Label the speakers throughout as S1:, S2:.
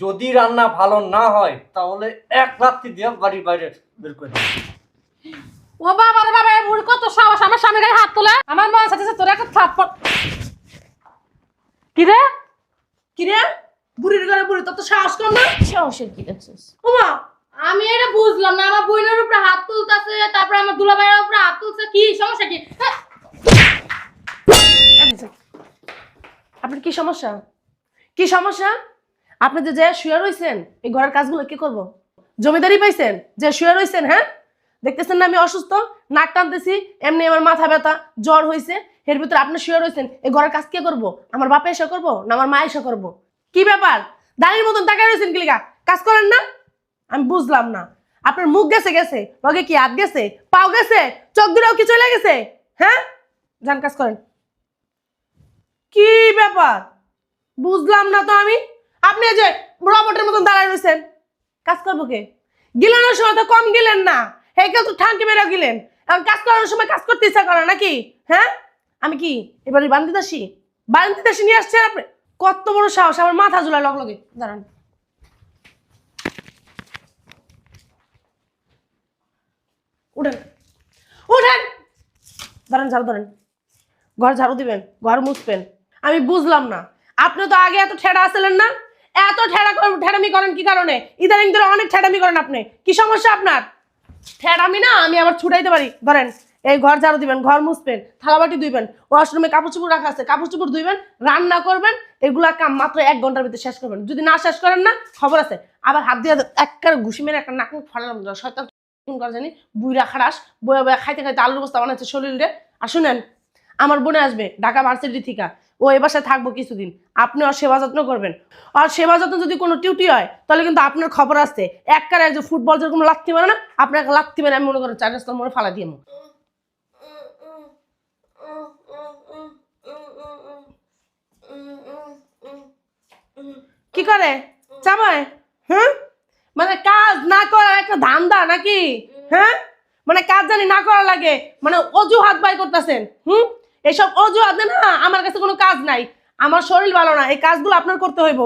S1: যদি রান্না ভালো না হয় তাহলে এক রাত্রি দিয়ে বাড়ির বাইরে বের করে
S2: ও বাবা রে বাবা বুড়ি কত সাহস। আমার স্বামীর গায়ে হাত তোলা। আমার মন সাথে তোর একটা থাপ্পড়। কি রে?
S3: কি রে? বুড়ির ঘরে বুড়ি তত সাহস কম না?
S2: সাহসের কি দেখছিস
S3: ওমা!
S4: আমি এটা বুঝলাম না। আমার বোনের উপরে হাত তুলতাছে তারপরে আমার দুলাভাইয়ের উপরে হাত তুলছে। কি সমস্যা কি?
S3: আপনার কি সমস্যা? কি সমস্যা? আপনি যে যে শুয়ে রয়েছেন এই ঘরের কাজগুলো কি করব? জমিদারি পাইছেন যে শুয়ে রয়েছেন হ্যাঁ? দেখতেছেন না আমি অসুস্থ, নাক টানতেছি, এমনি আমার মাথা ব্যথা, জ্বর হয়েছে এর ভিতরে আপনি শুয়ে রয়েছেন এই ঘরের কাজ কে করব? আমার বাপে এসে করব না আমার মা এসে করব? কি ব্যাপার? দাঁড়ির মতন তাকায় রয়েছেন কিলিকা কাজ করেন না? আমি বুঝলাম না। আপনার মুখ গেছে গেছে, লগে কি হাত গেছে, পাও গেছে, চোখ দুটাও কি চলে গেছে? হ্যাঁ? যান, কাজ করেন। কি ব্যাপার? বুঝলাম না তো আমি। আপনি যে রবটের মতন দাঁড়ায় রয়েছেন, কাজ করব কে? গিলানোর সময় তো কম গেলেন না। হে, কেউ তো ঠাঙ্কি মেরে গেলেন। এখন কাজ করার সময় কাজ করতে ইচ্ছা করে নাকি? হ্যাঁ? আমি কি, এবারে বান্দি দাসী বান্দি দাসী নিয়ে আসছেন আপনি? কত বড় সাহস, আমার মাথা ঝুলাই লগ লগে। দাঁড়ান। উঠেন। উঠেন! দাঁড়ান, ঝাড়ু ধরেন। ঘর ঝাড়ু দিবেন, ঘর মুছবেন। আমি বুঝলাম না। আপনি তো আগে এত ঠেড়া আসলেন না? এত ঠেড়া ঠেড়ামি করেন কি কারণে? ইদানিং ধরে অনেক ঠেড়ামি করেন আপনি। কি সমস্যা আপনার? ঠেড়ামি না, আমি আবার ছুটাইতে পারি। ধরেন, এই ঘর ঝাড়ু দিবেন, ঘর মুছবেন, থালাবাটি ধুইবেন, ওয়াশরুমে কাপড় চোপড় রাখা আছে, কাপড় চোপড় ধুইবেন, রান্না করবেন, এগুলা কাম মাত্র এক ঘণ্টার ভিতরে শেষ করবেন। যদি না শেষ করেন না, খবর আছে। আবার হাত দিয়ে একটা ঘুষি মেরে একটা নাক মুখ ফাড়ালাম শয়তান করে জানি, বুইরা খারাস, বয়া বয়া খাইতে খাইতে আলুর বস্তা বানাচ্ছে শরীরে। আর শুনেন, আমার বোনে আসবে, ঢাকা ভার্সিটি থেকে। ও এ বাসায় থাকব কিছুদিন। আপনি ওর সেবা যত্ন করবেন। আর সেবা যত্ন যদি কোনো টিউটি হয়, তাহলে কিন্তু আপনার খবর আসছে। এক কারে যে ফুটবল যেরকম লাগতে পারে না, আপনাকে লাগতে পারে আমি মনে করেন চার রাস্তার মনে ফালা দিয়ে কি করে? চাবায় হ্যাঁ? মানে কাজ না করার একটা ধান্দা নাকি? হ্যাঁ? মানে কাজ জানি না করা লাগে। মানে অজুহাত বাই করতেছেন। হুম? এসব অজুহাত না আমার কাছে কোনো কাজ নাই। আমার শরীর ভালো না, এই কাজগুলো আপনার করতে হইব।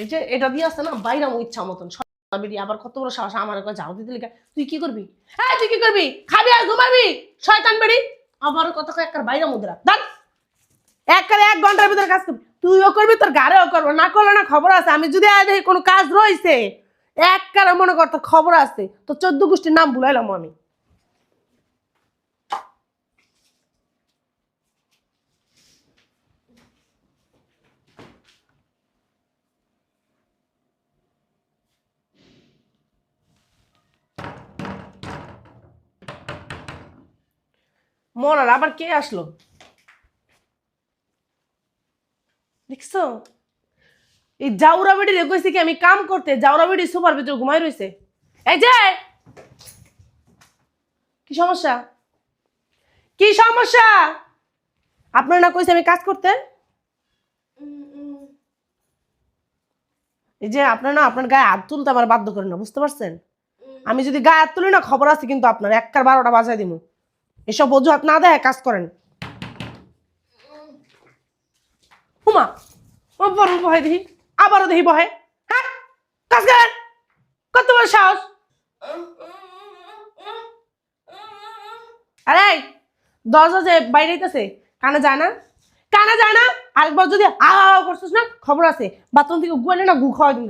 S3: এই যে এটা দিয়ে আসছে না, বাইরাম ইচ্ছা মতন। আবার কত বড় সাহস, আমার ঝাড়ু দিতে লেখা তুই কি করবি? হ্যাঁ তুই কি করবি? খাবি আর ঘুমাবি? শয়তান বেরি। আবার কত একটা বাইরা মুদ্রা দাঁড়। একবারে এক ঘণ্টার ভিতরে কাজ করবি। তুইও করবি, তোর গাড়িও করব। না করলে না খবর আছে, আমি যদি কোনো কাজ রয়েছে এক কারে মনে কর তোর খবর আছে। তো চোদ্দ গোষ্ঠীর নাম ভুলাইলাম আমি। মরার, আবার কে আসলো? দেখছ? এই জাউরা বেড়ি রে কইছি কি, আমি কাম করতে, জাউরা বেড়ি সুপার ভিতরে ঘুমাই রইছে। এই যে! কি সমস্যা? কি সমস্যা? আপনার না কইছে আমি কাজ করতে? এই যে, আপনার না, আপনার গায়ে হাত তুলতে আমার বাধ্য করেন না, বুঝতে পারছেন? আমি যদি গায়ে হাত তুলি না, খবর আছে কিন্তু আপনার একটার বারোটা বাজায় দিব এসব অজুহাত না দেয় কাজ করেন। দেখি, আবারও দেখি বহে। হ্যাঁ কাজ কত বড় সাহস। আরে দরজা যে বাইরে হইতেছে কানে যায় না? কানে যায় না? আরেকবার যদি আ করছিস না, খবর আছে। বাথরুম থেকে গুয়ালে না, গু খাওয়া দিন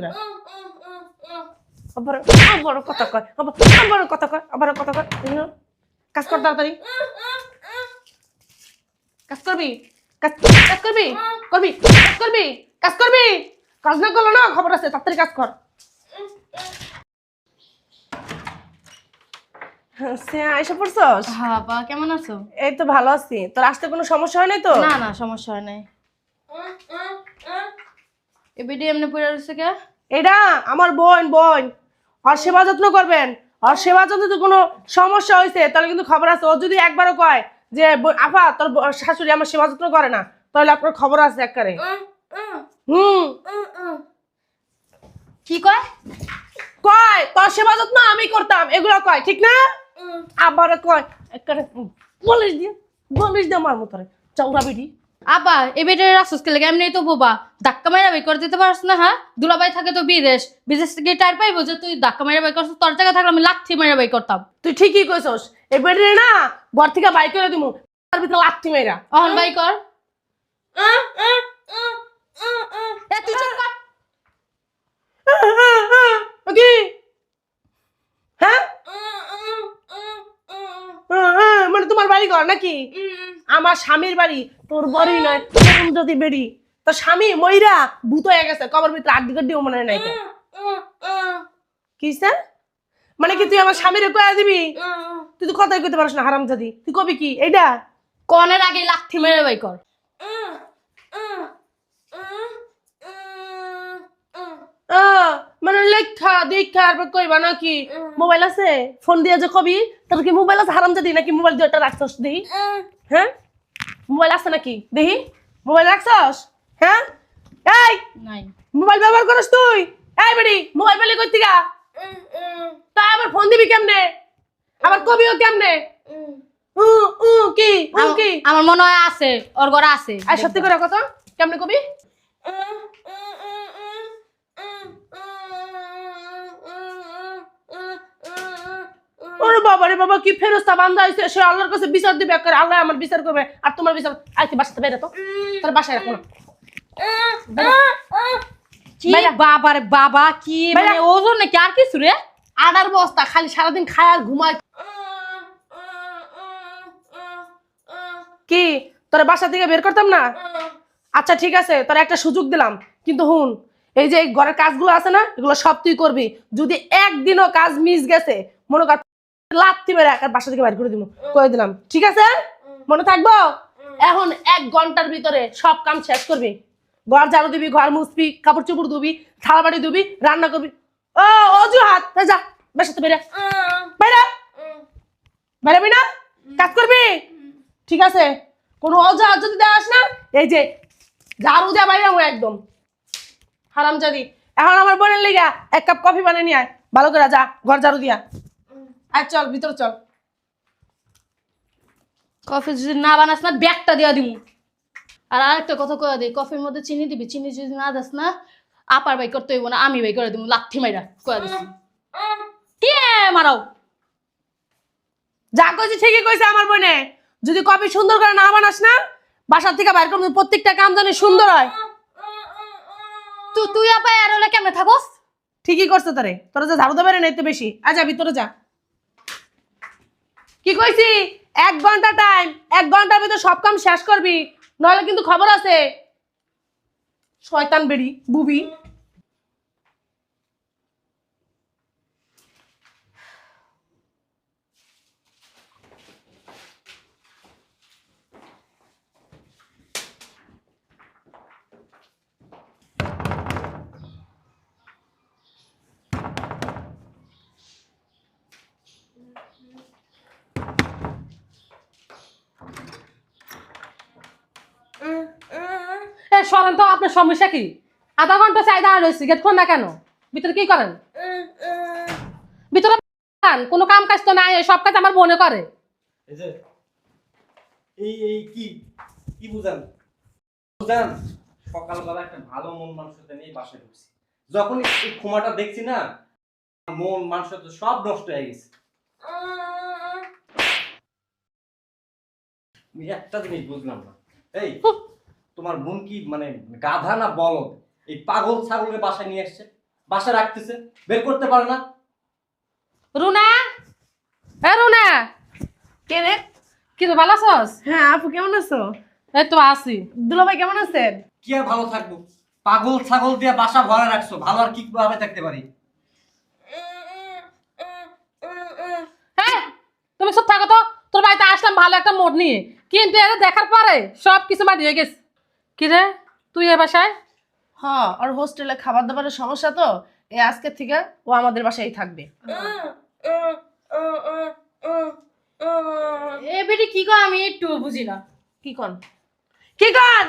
S3: আবার কথা কয়, আবার কথা কয় আবার কথা কয় কাজ কর তাড়াতাড়ি। কাজ করবি? কাজ করবি? করবি? কাজ করবি? কাজ করবি? কাজ না করল না খবর আছে তাড়াতাড়ি কাজ কর। সে পড়ছস?
S4: হ্যাঁ বা কেমন আছো?
S3: এই তো ভালো আছি। তোর আসতে কোনো সমস্যা হয় নাই তো
S4: না না সমস্যা হয় নাই। এ বিডি এমনি পড়ে রয়েছে কে?
S3: এটা আমার বোন বোন। আর সেবা যত্ন করবেন। আর সেবা যদি কোনো সমস্যা হয়েছে তাহলে কিন্তু খবর আছে। ও যদি একবারও কয় যে আফা তোর শাশুড়ি আমার সেবা যত্ন করে না তাহলে আপনার খবর আছে একবারে হুম
S4: কি কয়?
S3: কয় তোর সেবা যত্ন আমি করতাম। এগুলো কয় ঠিক না? আবার কয় একবারে বলিস দিয়ে বলিস দিয়ে আমার মতো চৌরা বেটি
S4: আবা এ বেটে রাসুস কে লাগে? এমনি তো বোবা। ধাক্কা মাইরা বাই করে দিতে পারছ না হ্যাঁ? দুলাভাই থাকে তো বিদেশ। বিদেশ থেকে টাইর পাইবো যে তুই ধাক্কা মাইরা বাই করছিস তোর জায়গা থাকলে আমি লাথি মাইরা বাই করতাম।
S3: তুই ঠিকই কইছস। এই বেডে না ঘর থেকে বাই করে দিমু। তার ভিতরে লাত্তি মেয়েরা
S4: অহন বাই কর। এ, তুই চুপ কর।
S3: কি? হ্যাঁ? মানে তোমার বাড়ি ঘর নাকি? আমার স্বামীর বাড়ি তোর বাড়ি নয় তোর যদি বেরি তোর স্বামী ময়রা ভূত হয়ে গেছে কবর ভিতরে আড্ডি গড্ডিও মনে নাই কি? স্যার মানে কি তুই আমার স্বামীর কয়া দিবি? তুই তো কথাই কইতে পারিস না হারাম জাদি তুই কবি কি? এইটা
S4: কনের আগে লাথি মেরে বাই কর।
S3: মানে লেখা দেখা আর কইবা নাকি মোবাইল আছে? ফোন দিয়ে যে কবি তোর কি মোবাইল আছে হারাম জাদি নাকি মোবাইল দিয়ে একটা রাখছস দেহি হ্যাঁ? মোবাইল আছে নাকি? দেখি। মোবাইল রাখছস? হ্যাঁ? এই!
S4: নাই।
S3: মোবাইল ব্যবহার করস তুই? এই বেড়ি মোবাইল পেলে কই তিগা তাই আবার ফোন দিবি কেমনে? আবার কবিও কেমনে? উ উ কি? উ
S4: আমার-
S3: কি?
S4: আমার মনে হয় আছে ওর ঘরে আছে।
S3: আর সত্যি করে কত কেমনে কবি? ওরে বাবা রে বাবা কি ফেরস্তা বান্ধা হইছে? সে আল্লাহর কাছে বিচার দিবে করে আল্লাহ আমার বিচার করবে। আর তোমার বিচার আইতে বাসাতে বেরো তো। তোর বাসায় রাখো না।
S4: কি
S3: বাইরা।
S4: বাবা কি মানে ওজন নাকি আর কিছু রে?
S3: আডার বস্তা খালি সারাদিন খায় আর ঘুমায়। কি? তোর বাসা থেকে বের করতাম না? আচ্ছা ঠিক আছে তোর একটা সুযোগ দিলাম। কিন্তু হুন এই যে ঘরের কাজগুলো আছে না এগুলো সব তুই করবি। যদি একদিনও কাজ মিস গেছে মনে কর লাত্তি মেরে একার বাসা থেকে বাইর করে দিব কয়ে দিলাম ঠিক আছে? মনে থাকব? এখন এক ঘণ্টার ভিতরে সব কাম শেষ করবি। ঘর ঝাড়ু দিবি ঘর মুছবি কাপড় চোপড় ধুবি থালা বাড়ি ধুবি রান্না করবি। ও অজুহাত। এই যা বাসাতে বেরে বেরা বেরাবি না? কাজ করবি? ঠিক আছে। কোনো অজুহাত যদি দেওয়াস না এই যে ঝাড়ু দেওয়া বাইরে একদম। হারাম জাদি এখন আমার বোনের লেগা এক কাপ কফি বানিয়ে নিয়ে আয়। ভালো করে যা ঘর ঝাড়ু দিয়া। আয় চল ভিতরে চল।
S4: কফি যদি না বানাস না ব্যাগটা দিয়া দিমু। আর আরেকটা কথা কয়ে দিই কফির মধ্যে চিনি দিবি চিনি যদি না দাস না আপার বাই করতে হইব না আমি বাই করে দিমু লাথি মাইরা কয়ে দিছি। কি মারাও?
S3: যা কইছি ঠিকই কইছে আমার বোনে। যদি কফি সুন্দর করে না বানাস না বাসার থেকে বাইর করবি প্রত্যেকটা কাম জানি সুন্দর হয়।
S4: তুই তুই আপা আর হলে কেমনে থাকস?
S3: ঠিকই করছে তারে তোরা যে ঝাড়ু দেবে না তো বেশি। আ যা ভিতরে যা। কি কইছি? এক ঘণ্টা টাইম এক ঘণ্টার ভিতর সব কাম শেষ করবি, নইলে কিন্তু খবর আছে। শয়তান বেড়ি, বুবি
S2: এ সরেন তো আপনার সমস্যা কি? আধা ঘণ্টা চাই দাঁড়া রয়েছি গেট খোল কেন? ভিতরে কি করেন? ভিতরে কোনো কাম কাজ তো নাই সব কাজ আমার করে।
S1: মন নষ্ট হয়ে গেছে। একটা জিনিস বুঝলাম না। এই তোমার বোন কি মানে গাধা না বলদ? এই পাগল ছাগলকে বাসায় নিয়ে আসছে বাসায় রাখতেছে বের করতে পারে না।
S2: রুনা? এ রুনা?
S3: কে রে?
S2: কি রে ভালো আছস?
S3: হ্যাঁ আপু কেমন আছো?
S2: এই তো আছি।
S3: দুলাভাই কেমন আছেন?
S1: কি আর ভালো থাকব? পাগল ছাগল দিয়ে বাসা ভরা রাখছো ভালো আর কি ভাবে থাকতে পারি?
S2: হ্যাঁ তুমি সব থাকো তো। তোর বাড়িতে আসলাম ভালো একটা মোড নিয়ে। কিন্তু এটা দেখার পরে সব কিছু বাড়ি হয়ে গেছে। কি রে? তুই এ বাসায়?
S3: হ্যাঁ আর হোস্টেলে খাবার দাবারের সমস্যা তো? এই আজকের থেকে ও আমাদের বাসায় থাকবে।
S4: এ বেটি কি কয়? আমি একটু বুঝি না।
S3: কি কন? কি কন?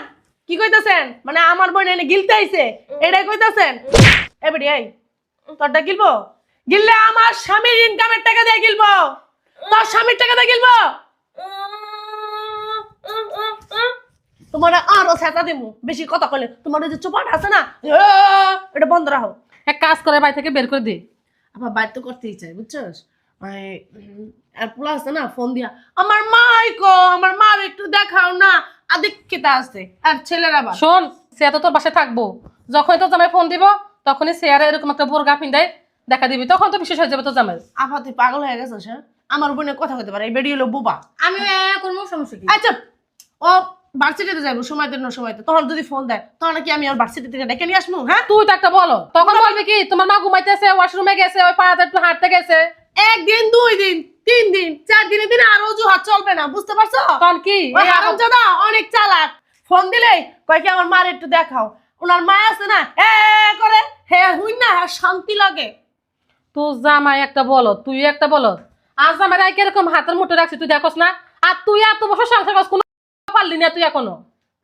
S3: কি কইতাছেন? মানে আমার বোন এনে গিলতে আইছে। এটাই কইতাছেন? এবারে এই তোরটা গিলবো? গিললে আমার স্বামীর ইনকামের টাকা দিয়ে গিলবো। তোর স্বামীর টাকা দিয়ে গিলবো? তোমার আরও বেশি কথা কইলে। তোমার ওই যে চোপাট আছে না এটা বন্ধ রাখো।
S2: এক কাজ করে বাড়ি থেকে বের করে দে।
S3: আবার বাইর তো করতেই চাই বুঝছস? আর পোলা আছে না ফোন দিয়া আমার মাই কো আমার মার একটু দেখাও না। আদিক্ষিতা আছে আর ছেলেরা আবার।
S2: শোন সে তো তোর বাসায় থাকব। যখনই তোর জামাই ফোন দিব তখনই চেয়ারে এরকম একটা বোরগা পিন্দাই দেখা দিবি। তখন তো বিশেষ হয়ে যাবে তোর জামাই।
S3: আফা তুই পাগল হয়ে গেছিস হ্যাঁ? আমার বোনে কথা কইতে পারে এই বেডি হলো বুবা।
S4: আমি করব সমস্যা কি?
S3: আচ্ছা ও ভার্সিটিতে যাব সময় দিন সময় তো তখন যদি ফোন দেয় তখন কি আমি আর ভার্সিটি থেকে ডেকে নিয়ে আসব হ্যাঁ?
S2: তুই তো একটা বলো তখন বলবি কি তোমার মা ঘুমাইতেছে ওয়াশরুমে গেছে ওই পাড়াতে একটু হাঁটতে গেছে।
S3: একদিন দুই দিন তিন দিন চার দিনে দিনে আর অজুহাত চলবে না বুঝতে পারছ?
S2: তখন কি?
S3: হারামজাদা অনেক চালাক। ফোন দিলেই কয় কি আমার মার একটু দেখাও। ওনার মা আছে না এ করে। হে হুই না হ্যাঁ শান্তি লাগে।
S2: তোর জামাই একটা বলো তুই একটা বলো আজ জামাই রাই কীরকম হাতের মুঠে রাখছি তুই দেখোস না? আর তুই এত বছর সংসার করছিস, কোনো পারলি না তুই এখনও?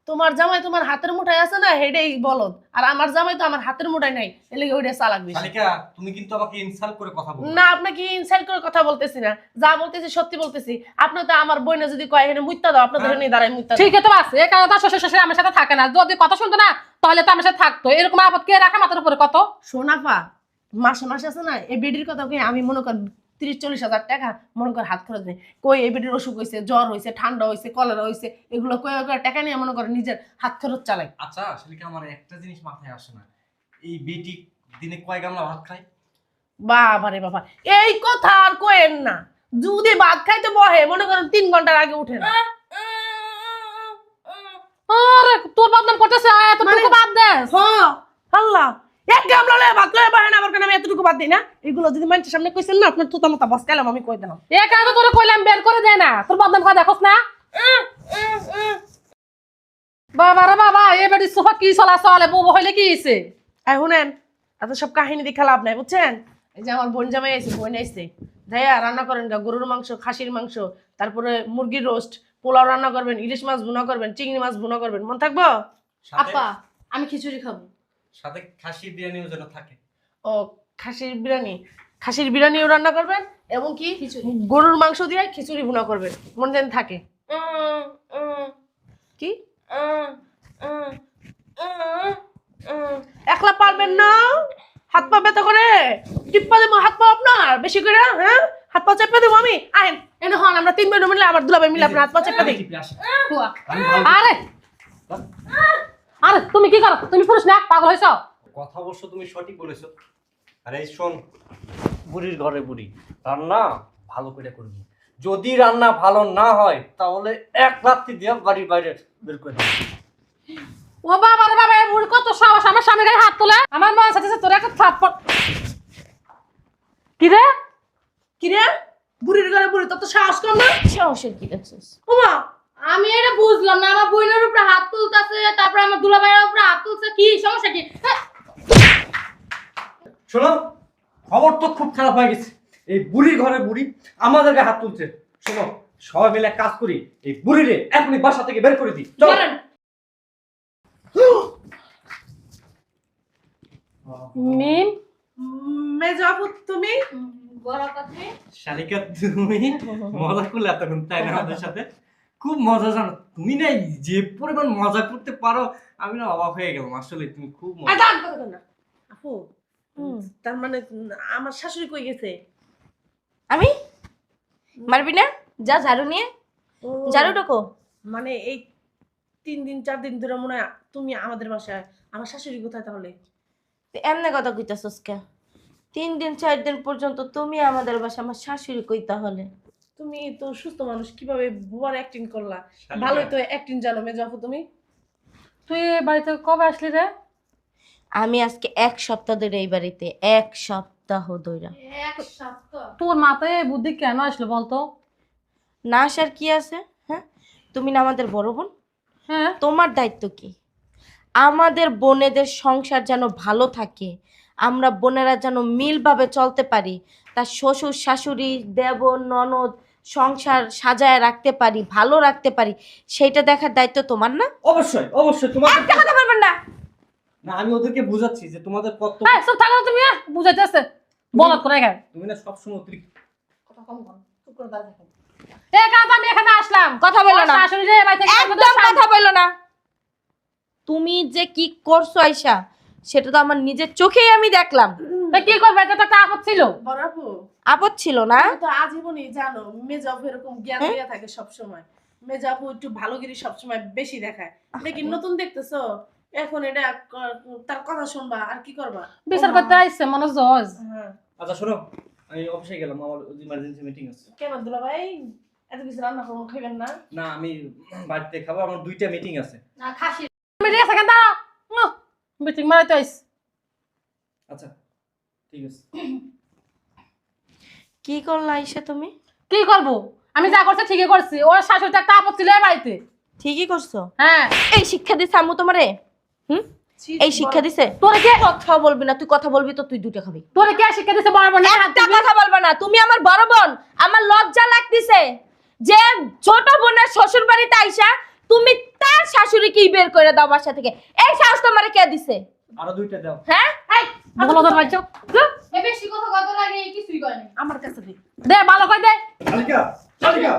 S3: তোমার জামাই তোমার হাতের মুঠায় আছে না হেডেই বলদ। আর আমার জামাই তো আমার হাতের মুঠায় নাই এলে ওইটা চালাক বেশি।
S1: শালিকা তুমি কিন্তু আমাকে ইনসাল্ট করে কথা বলো
S3: না আপনাকে ইনসাল্ট করে কথা বলতেছি না। যা বলতেছি সত্যি বলতেছি। আপনি তো আমার বইনে যদি কয় এখানে মুইতা দাও আপনাদের। নিয়ে দাঁড়ায় মুইতা দাও।
S2: ঠিক আছে। বাস এই কারণে তার শ্বশুর শ্বশুর আমার সাথে থাকে না। যদি কথা শুনতো না তাহলে তো আমার সাথে থাকতো। এরকম আপদ কে রাখে মাথার উপরে কত?
S3: সোনাফা মাসে মাসে আছে না এই বেডির কথা কই আমি মনে কর তিরিশ চল্লিশ হাজার টাকা মনে কর হাত খরচ নেই। কই এই বেডির অসুখ হয়েছে জ্বর হয়েছে ঠান্ডা হয়েছে কলেরা হয়েছে এগুলো কয়ে করে টাকা নিয়ে মনে করে নিজের হাত খরচ চালাই।
S1: আচ্ছা শালিকা আমার একটা জিনিস মাথায় আসে না? এই বেটি দিনে কয় গামলা ভাত খায়?
S3: বাবা রে বাবা এই কথা আর কোয়েন না। যদি ভাত খাইতে বহে মনে করেন তিন ঘণ্টার আগে উঠে না।
S2: আরে তোর বদনাম করতেছে এত বাদ দে
S3: হ্যাঁ আল্লাহ। এক গামলা লয়ে ভাত লয়ে কেন আমি এতটুকু বাদ দিই না? এগুলো যদি মানুষের সামনে কইছেন না আপনার তুতা মতা বস কালাম আমি কই দিলাম
S2: এ তোর কইলাম বের করে দে না। তোর বদনাম দেখোস না? বাবা রে বাবা এ বেটি সোফা কি চলা চলে বউ হইলে কি হইছে?
S3: এই শুনেন এত সব কাহিনী দেখা লাভ নাই বুঝছেন? এই যে আমার বোন জামাই আছে বোন আইছে রান্না করেন গা গরুর মাংস খাসির মাংস তারপরে মুরগির রোস্ট পোলাও রান্না করবেন ইলিশ মাছ ভুনা করবেন চিংড়ি মাছ ভুনা করবেন মন থাকব?
S4: আপা আমি খিচুড়ি খাব।
S1: সাথে খাসি বিরিয়ানিও যেন থাকে।
S3: ও খাসির বিরিয়ানি। খাসির বিরিয়ানিও রান্না করবেন এবং কি
S4: খিচুড়ি।
S3: গরুর মাংস দিয়ে খিচুড়ি ভুনা করবেন। মনে যেন থাকে। কি? একলা পারবেন না? হাত পা ব্যথা করে? টিপ্পা দেবো হাত পা আপনার? বেশি করে হ্যাঁ? হাত পা চেপে দেবো আমি? আহেন এনে হন আমরা তিন বেড মিলে আবার দুলাবে মিলে আপনার হাত পা চেপে দিই।
S2: আরে! আরে তুমি কি করো? তুমি পুরুষ না? পাগল হইছ
S1: কথা অবশ্য তুমি সঠিক বলেছ। আরে এই শোন বুড়ির ঘরে বুড়ি। রান্না ভালো করে করবি। যদি রান্না ভালো না হয় তাহলে এক রাত্রি দিয়ে বাড়ির বাইরে বের করে দিবি।
S2: ও বাবা রে বাবা বুড়ি কত সাহস। আমার স্বামীর গায়ে হাত তোলে। আমার মন সাথে তোর একটা থাপ্পড়। কি রে?
S3: কি রে? বুড়ির ঘরে বুড়ি তত সাহস কম না?
S4: সাহসের কি দেখছিস?
S3: ওমা
S4: আমি এটা বুঝলাম না আমার বোনের উপরে হাত তুলতেছে তারপর আমার দুলাভাইয়ের উপরে হাত তুলছে কি সমস্যা কি? হ্যাঁ,
S1: শোনো খবর তো খুব খারাপ হয়ে গেছে। এই বুড়ির ঘরে বুড়ি আমাদের গায়ে হাত তুলছে। শোনো সবাই মিলে কাজ করি এই বুড়িরে এখনই বাসা থেকে বের করে দিই। চল।
S4: বলেন।
S2: মিম?
S3: মেজো আপু তুমি?
S4: বড় কথা।
S1: শালিকা তুমি? মজা করলে এতক্ষণ তাই না আমাদের সাথে? খুব মজা জানো তুমি না যে পরিমাণ মজা করতে পারো আমি না অবাক হয়ে গেলাম আসলে তুমি খুব মজা
S3: না। আপু তার মানে আমার শাশুড়ি কই গেছে?
S5: আমি? মারবি না? যা ঝাড়ু নিয়ে। ঝাড়ু ঢোকো।
S3: মানে এই তিন দিন চার দিন ধরে মনে হয় তুমি আমাদের বাসায় আমার শাশুড়ি কোথায় তাহলে?
S5: এমনি কথা কইতাছস কে? তিন দিন চার দিন পর্যন্ত তুমি আমাদের বাসা আমার শাশুড়ি কই তাহলে?
S3: তুমি তো সুস্থ মানুষ কীভাবে বুয়ার অ্যাক্টিং করলা। ভালোই তো অ্যাক্টিং জানো মেজো আপু তুমি?
S2: তুই বাড়িতে কবে আসলি রে?
S5: আমি আজকে এক সপ্তাহ ধরে এই বাড়িতে এক সপ্তাহ ধরে
S4: এক সপ্তাহ?
S2: তোর মাথায় এই বুদ্ধি কেন আসলো বলতো?
S5: না আসার কি আছে হ্যাঁ? তুমি না আমাদের বড় বোন?
S2: হ্যাঁ।
S5: তোমার দায়িত্ব কি? আমাদের বোনেদের সংসার যেন ভালো থাকে আমরা বোনেরা যেন মিলভাবে চলতে পারি। তার শ্বশুর শাশুড়ি দেব ননদ সংসার সাজায় রাখতে পারি ভালো রাখতে পারি সেইটা দেখার দায়িত্ব তোমার না?
S1: অবশ্যই অবশ্যই তোমার
S5: একটা কথা বলবেন না।
S1: না আমি ওদেরকে বুঝাচ্ছি যে তোমাদের কত
S2: হ্যাঁ সব থাকো না তুমি বুঝাইতে আসছে বলত করে গেল।
S1: তুমি না সবসময় অতিরিক্ত
S3: কথা কম কর চুপ করে দাঁড়িয়ে থাকো
S2: এ কাজ আমি এখানে আসলাম।
S5: কথা বলো না।
S2: শাশুড়ি রে বাড়ি থেকে
S5: একদম কথা বলল না। তুমি যে কি করছ আয়সা সেটা তো আমার নিজের চোখেই আমি দেখলাম।
S2: তা কি করবে এটা তো একটা আপদ ছিল।
S3: বড় আপু।
S5: আপদ ছিল না?
S3: তো আজীবনই জানো মেজাপু এরকম জ্ঞান
S5: হ্যাঁ?
S3: দিয়ে থাকে সব সময় মেজাপু একটু ভালোগিরি সব সময় বেশি দেখায়। দেখি নতুন দেখতেছো? এখন এটা তার কথা শুনবা আর কি করবা?
S2: বিচার। করতে আইসে মনে জজ
S3: হ্যাঁ।
S1: আচ্ছা শোনো আমি অফিসে গেলাম আমার ইমার্জেন্সি মিটিং আছে।
S3: কেন দুলা ভাই? এত কিছু রান্না করব খাইবেন না?
S1: না আমি বাড়িতে খাব আমার দুইটা মিটিং আছে।
S4: না খাসি।
S2: মিটিং আছে কেন দাঁড়াও। মিটিং মারাইতে আইস।
S1: আচ্ছা। ঠিক আছে।
S5: কি করলা আয়সা তুমি?
S2: কি করব? আমি যা করছি ঠিকই করছি। ওর শাশুড়ি একটা আপদ ছিল বাড়িতে।
S5: ঠিকই করছ?
S2: হ্যাঁ।
S5: এই শিক্ষা দিছে আম্মু তোমারে? হুম? এই শিক্ষা দিছে?
S2: তোরে কে
S5: কথা বলবি না তুই কথা বলবি তো তুই দুটো খাবি।
S2: তোরে কে শিক্ষা দিছে? বড় বোন
S5: একটা কথা বলবা না তুমি আমার বড় বোন আমার লজ্জা লাগতেছে যে ছোট বোনের শ্বশুর বাড়িতে আইসা তুমি তার শাশুড়িকেই বের করে দাও বাসা থেকে। এই সাহস তোমারে কে দিছে?
S1: আরও দুইটা দাও।
S5: হ্যাঁ?
S2: এই
S4: এ বেশি কথা কত লাগে কিছুই করেনি
S3: আমার কাছে
S2: দে। ভালো করে দে।
S1: শালিকা শালিকা।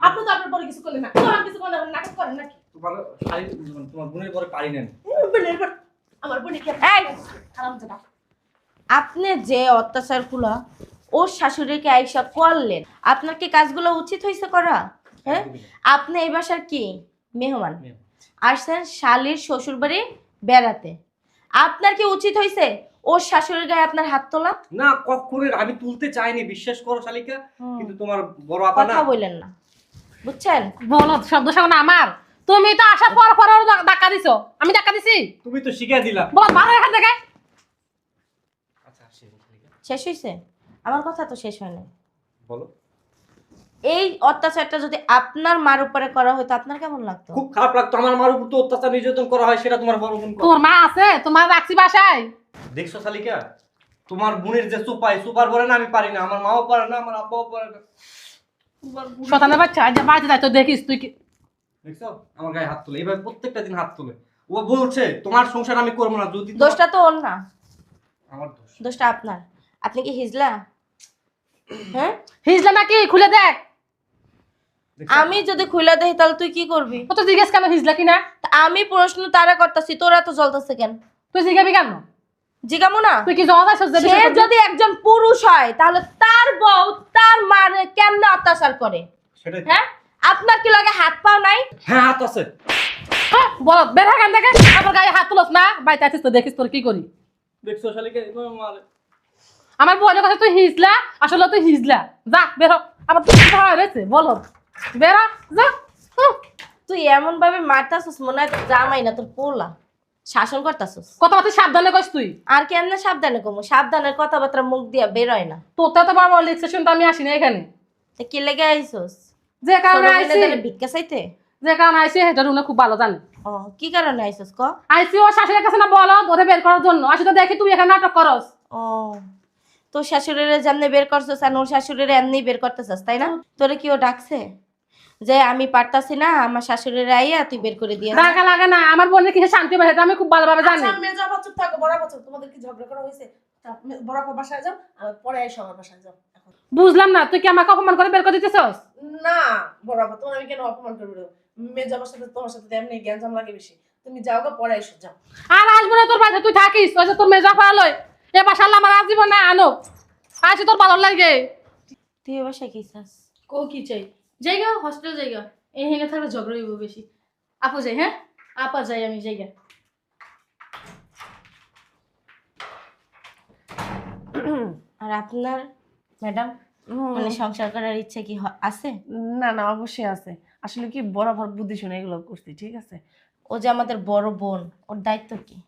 S3: আপনি তো আপনার পরে কিছু করলেন না। তোমার কিছু করলেন না, নাটক করেন নাকি?
S1: তোমার শাড়ি তোমার বোনের পরে পারি না
S3: বোনের পর- আমার বোনে কি
S5: এই!
S3: হারাম
S5: আপনি যে অত্যাচারগুলা ওর শাশুড়িকে আইসা করলেন আপনার কি কাজগুলো উচিত হয়েছে করা? হ্যাঁ? আপনি এই বাসার কি? মেহমান।
S1: মেহমান।
S5: আসছেন শালির শ্বশুর বাড়ি বেড়াতে। আপনার কি উচিত হয়েছে ওর শাশুড়ির গায়ে আপনার হাত তোলা?
S1: না কখনো আমি তুলতে চাইনি বিশ্বাস করো শালিকা কিন্তু তোমার বড় আপা না।
S5: কথা বললেন না। বুঝছেন?
S2: বলো শব্দ সামনে আমার। তুমি তো আসার পর পর ধাক্কা দিছো। আমি ধাক্কা দিছি।
S1: তুমি তো শিখাই দিলা।
S2: বল ভালো এখান থেকে
S1: আচ্ছা আসি
S5: শেষ হইছে? আমার কথা তো শেষ হয়নি।
S1: বলো।
S5: এই অত্যাচারটা যদি আপনার মার উপরে করা হতো আপনার কেমন লাগতো?
S1: খুব খারাপ লাগতো। আমার মার উপর তো অত্যাচার নির্যাতন করা হয় সেটা তোমার বড় বোন।
S2: তোর মা আছে? তোমার রাখছি বাসায়?
S1: দেখছ শালিকা? তোমার বোনের যে সুপাই সুপার বলে না আমি পারি না। আমার মাও পারে না আমার আব্বাও পারে না। তোমার
S2: শতানের বাচ্চা আজ বাড়িতে যাই তো দেখিস তুই কি
S1: দেখছ? আমার গায়ে হাত তোলে। এইভাবে প্রত্যেকটা দিন হাত তোলে। ও বলছে তোমার সংসার আমি করব না। যদি তোমার-
S5: দোষটা তো ওর না।
S1: আমার দোষ।
S5: দোষটা আপনার। আপনি কি হিজলা? হ্যাঁ?
S2: হিজলা নাকি? খুলে দেখ?
S5: আমি যদি খুলে দেই তাহলে তুই কি করবি?
S2: ও তো জিজ্ঞেস কেন হিজলা কিনা?
S5: তা আমি প্রশ্ন তারা করতেছি তোরা তো জ্বলতেছে কেন?
S2: তুই জিজ্ঞাবি কেন?
S5: জিগামো না?
S2: তুই কি আছিস যে
S5: সে যদি একজন পুরুষ হয় তাহলে তার বউ তার মারে কেমনে অত্যাচার করে?
S1: সেটাই তো।
S5: হ্যাঁ? আপনার কি লাগে হাত পাও নাই?
S1: হ্যাঁ হাত আছে।
S2: হ্যাঁ, বল বের হান থেকে আমার গায়ে হাত তুলস না বাড়িতে আছিস তো দেখিস তোর কি করি।
S1: দেখছ শালিকা মারে
S2: আমার। বোনের কাছে তুই হিজলা আসলে তুই হিজলা। যা বের তুই কি হয় রয়েছে বলো। বের হ, যা
S5: তুই এমন ভাবে মারতাছিস মনে হয় জামাই না তোর পোলা। শাসন করতাছিস।
S2: কথাবার্তা সাবধানে কইস তুই।
S5: আর কেমনে সাবধানে কমু? সাবধানের কথাবার্তা মুখ দিয়া বেরোয় না।
S2: তো বড় বড় শুনতে আমি আসি না এখানে।
S5: তা কি লেগে
S2: যে কারণে
S5: বোনেদের ভিক্ষা চাইতে?
S2: যে কারণে আইসি সেটা রুনা খুব ভালো জানে।
S5: ও কি কারণে আইসোস ক?
S2: আইসি ও শাশুড়ির কাছে না বলো ওরে বের করার জন্য। আসি তো দেখি তুই এখানে নাটক করস।
S5: ও তোর শাশুড়িরে যেমনি বের করছিস আর ওর শাশুড়িরে এমনি বের করতেছিস তাই না? তোরে কি ও ডাকছে? যে আমি পারতাছি না আমার শাশুড়িরে আইয়া তুই বের করে দিয়ে।
S2: টাকা লাগে না আমার বোনের কিসে শান্তি পাবে আমি খুব ভালোভাবে জানি।
S3: আচ্ছা মেজো চুপ থাকো বড় আপা তোমাদের কি ঝগড়া করা মে- বড় আপা বাসায় যাও আর পরে এসো আমার বাসায় যাও এখন।
S2: বুঝলাম না তুই কি আমাকে অপমান করে বের করে দিতেছস?
S3: না বড় আপা তোমার আমি কেন অপমান করব? মেজো আপার সাথে তোমার সাথে এমনি জ্ঞানজাম লাগে বেশি। তুমি যাও গো পরে এসো যাও।
S2: আর আসব না তোর বাড়িতে তুই থাকিস ওই যে তোর মেজা ফালই এ বাসাল্লা আমার আসব না আনো। আসি তোর ভালো লাগে।
S5: তুই এ বাসায় কি চাস?
S4: কো কি চাই? জায়গা হস্টেল জায়গা। এখানে থাকলে ঝগড়া হইব বেশি। আপু যাই হ্যাঁ? আপা যাই আমি জায়গা।
S5: আর আপনার ম্যাডাম মানে সংসার করার ইচ্ছে কি আছে?
S3: না না অবশ্যই আছে। আসলে কি বরাবর বুদ্ধি শুনে এগুলো করছি ঠিক আছে?
S5: ও যে আমাদের বড় বোন ওর দায়িত্ব কি?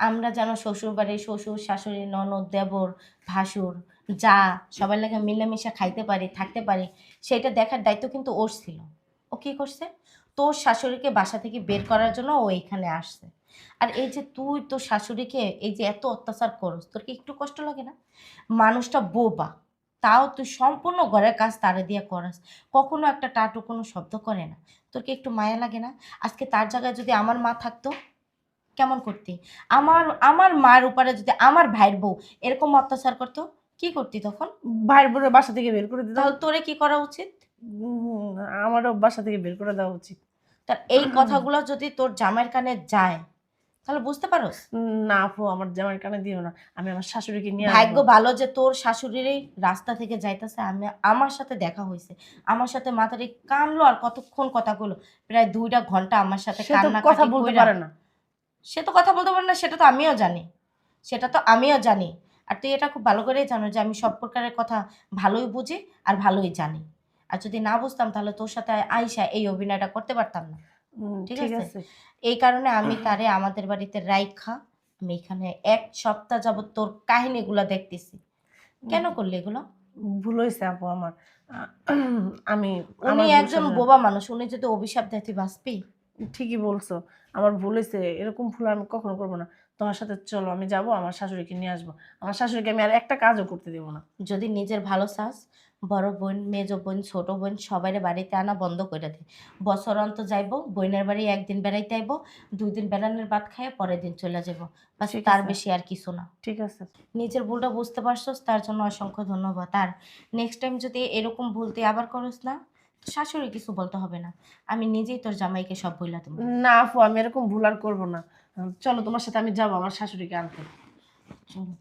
S5: আমরা যেন শ্বশুর বাড়ি শ্বশুর শাশুড়ি ননদ দেবর ভাসুর যা, সবার লাগে মিলেমিশে খাইতে পারি, থাকতে পারি, সেটা দেখার দায়িত্ব কিন্তু ওর ছিল। ও কী করছে? তোর শাশুড়িকে বাসা থেকে বের করার জন্য ও এখানে আসছে। আর এই যে তুই তোর শাশুড়িকে এই যে এত অত্যাচার করস, তোর কি একটু কষ্ট লাগে না? মানুষটা বোবা, তাও তুই সম্পূর্ণ ঘরের কাজ তারে দিয়ে করাস। কখনো একটা টাটু কোনো শব্দ করে না। তোর কি একটু মায়া লাগে না? আজকে তার জায়গায় যদি আমার মা থাকতো, কেমন করতি? আমার আমার মার উপরে যদি আমার ভাইয়ের বউ এরকম অত্যাচার করতো কি করতি তখন?
S3: ভাইয়ের বোনের বাসা থেকে বের করে দিতে
S5: তাহলে তোরে কি করা উচিত?
S3: উম, আমারও বাসা থেকে বের করে দেওয়া উচিত।
S5: তা তার এই কথাগুলো যদি তোর জামাইয়ের কানে যায় তাহলে বুঝতে পারোস?
S3: না আপু আমার জামাই কানে দিও না। আমি আমার শাশুড়িকে নিয়ে
S5: ভাগ্য। ভালো যে তোর শাশুড়িরই রাস্তা থেকে যাইতেছে আমি আমার সাথে দেখা হয়েছে আমার সাথে মাথারি কানলো আর কতক্ষণ কথা কইলো? প্রায় দুইটা ঘণ্টা আমার সাথে
S3: সে তো
S5: কান্নাকাটি
S3: কথা বলতে
S5: কইরা-
S3: পারে না।
S5: সে তো কথা বলতে পারে না সেটা তো আমিও জানি। সেটা তো আমিও জানি। আর তুই এটা খুব ভালো করেই জানো যে আমি সব প্রকারের কথা ভালোই বুঝি আর ভালোই জানি। আর যদি না বুঝতাম তাহলে তোর সাথে আইসা এই অভিনয়টা করতে পারতাম না। ঠিক আছে?
S3: আছে।
S5: এই কারণে আমি তারে আমাদের বাড়িতে রাইখা আমি এখানে এক সপ্তাহ যাবত তোর কাহিনীগুলো দেখতেছি। কেন করলি এগুলো?
S3: ভুল হয়েছে আপু আমার। আমি
S5: উনি একজন বোবা মানুষ উনি যদি অভিশাপ দেয় তুই বাঁচবি?
S3: ঠিকই বলছো। আমার ভুল হয়েছে এরকম ভুল আমি কখনো করব না। তোমার সাথে চলো আমি যাব আমার শাশুড়িকে নিয়ে আসব। আমার শাশুড়িকে আমি আর একটা কাজও করতে দেবো না।
S5: যদি নিজের ভালো চাস বড় বোন মেজ বোন ছোট বোন সবাই বাড়িতে আনা বন্ধ করে দে। বছর অন্ত যাইবো বোনের বাড়ি একদিন বেড়াইতে আইবো দুই দিন বেড়ানোর ভাত খাইয়ে পরের দিন চলে যাব বাস তার বেশি আর কিছু না।
S3: ঠিক আছে।
S5: নিজের ভুলটা বুঝতে পারছস তার জন্য অসংখ্য ধন্যবাদ। আর নেক্সট টাইম যদি এরকম ভুল তুই আবার করস না শাশুড়ি কিছু বলতে হবে না। আমি নিজেই তোর জামাইকে সব বইলা দেবো।
S3: না আপু আমি এরকম ভুল আর করব না। চলো তোমার সাথে আমি যাব আমার শাশুড়িকে আনতে
S5: চলো।